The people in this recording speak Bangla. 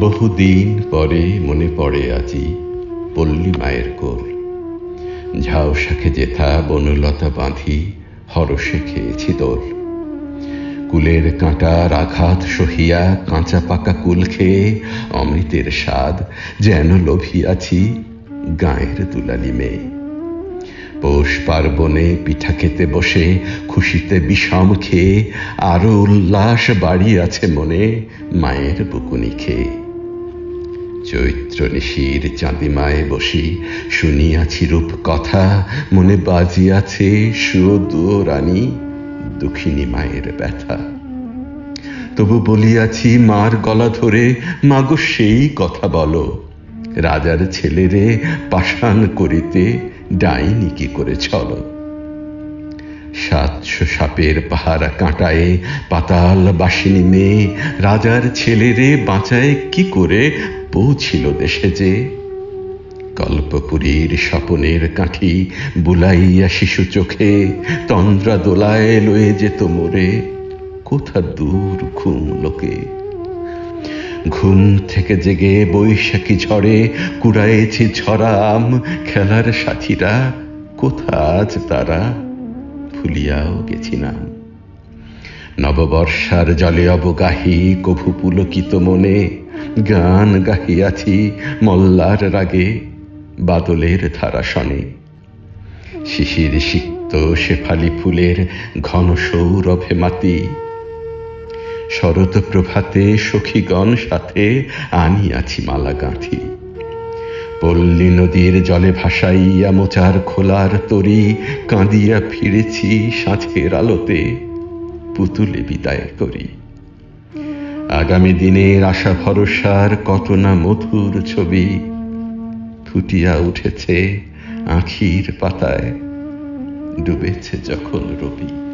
বহুদিন পরে মনে পড়ে আজি পল্লী মায়ের কোল। ঝাউ শাখে জেথা বনলতা বাঁধি হরসে খেয়েছি দোল। কুলের কাঁটার আঘাত সহিয়া কাঁচা পাকা কুল খেয়ে অমৃতের স্বাদ যেন লোভিয়াছি গায়ের দুলালি মেয়ে। পৌষ পার্বণে পিঠা খেতে বসে, খুশিতে বিষম খেয়ে, আরও উল্লাস বাড়িয়াছে মনে মায়ের বুকুনি খেয়ে। চৈত্র নিশির চাঁদিমায় বসি, শুনিয়াছি রূপ কথা মনে বাজিয়াছে সুদু রানী, দুঃখিনী মায়ের ব্যথা। তবু বলিয়াছি, মার গলা ধরে, মাগো সেই কথা বলো। রাজার ছেলেরে পাষাণ করিতে ডাইনি কি করে চলো। সাতশো সাপের পাহারা কাঁটায়ে পাতাল বাসিনী মেয়ে রাজার ছেলেরে বাঁচায় কি করে পৌঁছিল দেশে যে। কল্পপুরীর স্বপনের কাঠি বুলাইয়া শিশু চোখে তন্দ্রা দোলায় লয়ে যেত মোরে। কোথা দূর ঘুম লোকে। ঘুম থেকে জেগে বৈশাখী ঝড়ে কুড়াইছি ঝরা আম খেলার সাথীরা, কোথা আজ তারা? ভুলিয়াও গেছিলাম। নববর্ষার জলে অবগাহী, কভু পুলকিত মনে গান গাহিয়াছি মল্লার রাগে, বাদলের ধারা শনে। শিশির সিক্ত শেফালি ফুলের ঘন সৌরভে মাতি শরৎ প্রভাতে সখীগণ সাথে আনিয়াছি মালা গাঁথি। পল্লী নদীর জলে ভাসাইয়া মোচার খোলার তরি কাঁদিয়া ফিরেছি সাঁঝের আলোতে পুতুলে বিদায় করি আগামী দিনের আশা ভরসার কত না মধুর ছবি ফুটিয়া উঠেছে আখির পাতায়, ডুবেছে যখন রবি।